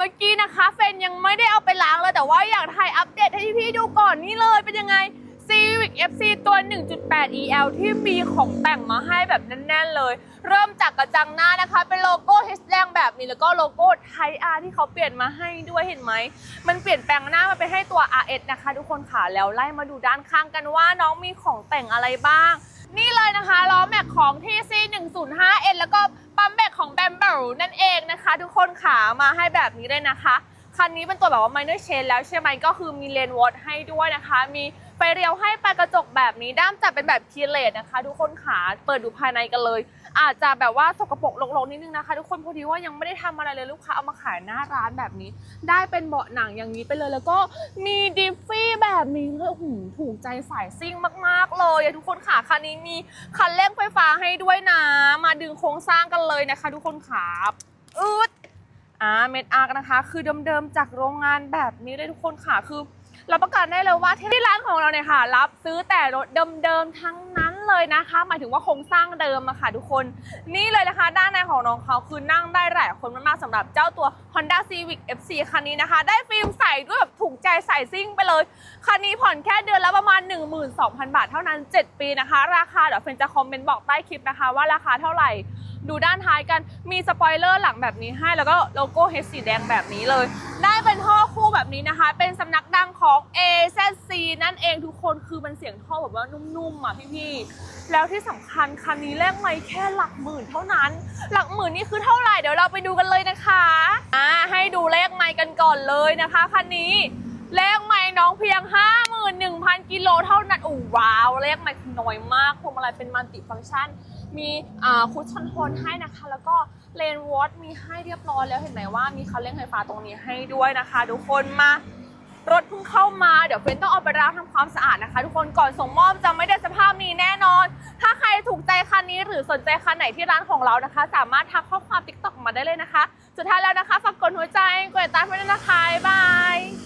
เมื่อกี้นะคะเฟนยังไม่ได้เอาไปล้างเลยแต่ว่าอยากถ่ายอัปเดตให้พี่ๆดูก่อนนี่เลยเป็นยังไง Civic FC ตัว 1.8 EL ที่มีของแต่งมาให้แบบแน่นๆเลย เริ่มจากกระจังหน้านะคะ เป็นโลโก้ H แดงแบบนี้ แล้วก็โลโก้ไทย R ที่เขาเปลี่ยนมาให้ด้วยเห็นไหม มันเปลี่ยนแปลงหน้ามาเป็นให้ตัว RS นะคะ ทุกคนค่ะ แล้วไล่มาดูด้านข้างกันว่าน้องมีของแต่งอะไรบ้าง นี่เลยนะคะล้อแม็กของ TC 105N แล้วก็ปั๊มแบกของ b a m b o นั่นเองนะคะ ทุกคนขามาให้แบบนี้เลยนะคะ คันนี้เป็นตัวแบบว่า minor change แล้วใช่ไหมก็คือมีเลนวอตให้ด้วยนะคะ มีไฟเรียวให้ปากระจกแบบนี้ด้ามจับเป็นแบบคีเลสนะคะ ทุกคนขาเปิดดูภายในกันเลย อาจจะแบบว่าสกปรกรกๆนิดนึงนะคะ ทุกคนพอดีว่ายังไม่ได้ทำอะไรเลยลูกค้าเอามาขายหน้าร้านแบบนี้ ได้เป็นเบาะหนังอย่างนี้ไปเลย แล้วก็มีดิฟฟี่แบบนี้เลยโอ้โหถูกใจสายซิ่งมากๆเลยทุกคนขาคันนี้มีคันเร่งไฟฟ้าให้ด้วยนะ มาดึงโครงสร้างกันเลยนะคะ ทุกคนขาอืด อ่าเม็ดอาร์กนะคะ คือเดิมๆจากโรงงานแบบนี้เลยทุกคนค่ะ คือรับประกันได้เลยว่าที่ร้านของเราเนี่ยค่ะ รับซื้อแต่รถเดิมๆทั้งนั้นเลยนะคะ หมายถึงว่าโครงสร้างเดิมอะค่ะ ทุกคนนี่เลยนะคะ ด้านในของน้องเขาคือนั่งได้หลายคนมากๆสำหรับเจ้าตัว Honda Civic FC คันนี้นะคะ ได้ฟิล์มใส่ด้วยแบบ กใจใส่ซิ่งไปเลย คันนี้ผ่อนแค่เดือนละประมาณ 12,000 บาทเท่านั้น 7 ปีนะคะ ราคาเดี๋ยวเฟนจะคอมเมนต์บอกใต้คลิปนะคะ ว่าราคาเท่าไหร่ ดูด้านท้ายกันมีสปอยเลอร์หลังแบบนี้ให้ แล้วก็โลโก้เฮดสีแดงแบบนี้เลย ได้เป็นท่อคู่แบบนี้นะคะ เป็นสำนักดังของ AZC นั่นเองทุกคนคือมันเสียงท่อแบบว่านุ่มๆอะพี่ๆแล้วที่สำคัญคันนี้แลกไม่แค่หลักหมื่นเท่านั้น หลักหมื่นนี่คือเท่าไหร่เดี๋ยวเราไปดูกันเลยนะคะอ่าให้ดูเลขไมค์กันก่อนเลยนะคะคันนี้ น้องเพียง 51,000 กิโลเท่านั้นอู้ว้าวเลขไมค์คือน้อยมากพวงมาลัยเป็นมัลติฟังก์ชัน มีอ่าคุชชั่นโทนให้นะคะ แล้วก็เลนวอตมีให้เรียบร้อยแล้วเห็นไหมว่ามีคันเร่งไฟฟ้าตรงนี้ให้ด้วยนะคะทุกคนมารถเพิ่งเข้ามาเดี๋ยวเฟนต้องเอาไปล้างทำความสะอาดนะคะ ทุกคนก่อนส่งมอบจะไม่ได้สภาพนี้แน่นอน ถ้าใครถูกใจคันนี้หรือสนใจคันไหนที่ร้านของเรานะคะ สามารถทักข้อความติ๊กต็อกมาได้เลยนะคะ สุดท้ายแล้วนะคะฝากกดหัวใจกดติดตามไว้ด้วยนะคะบาย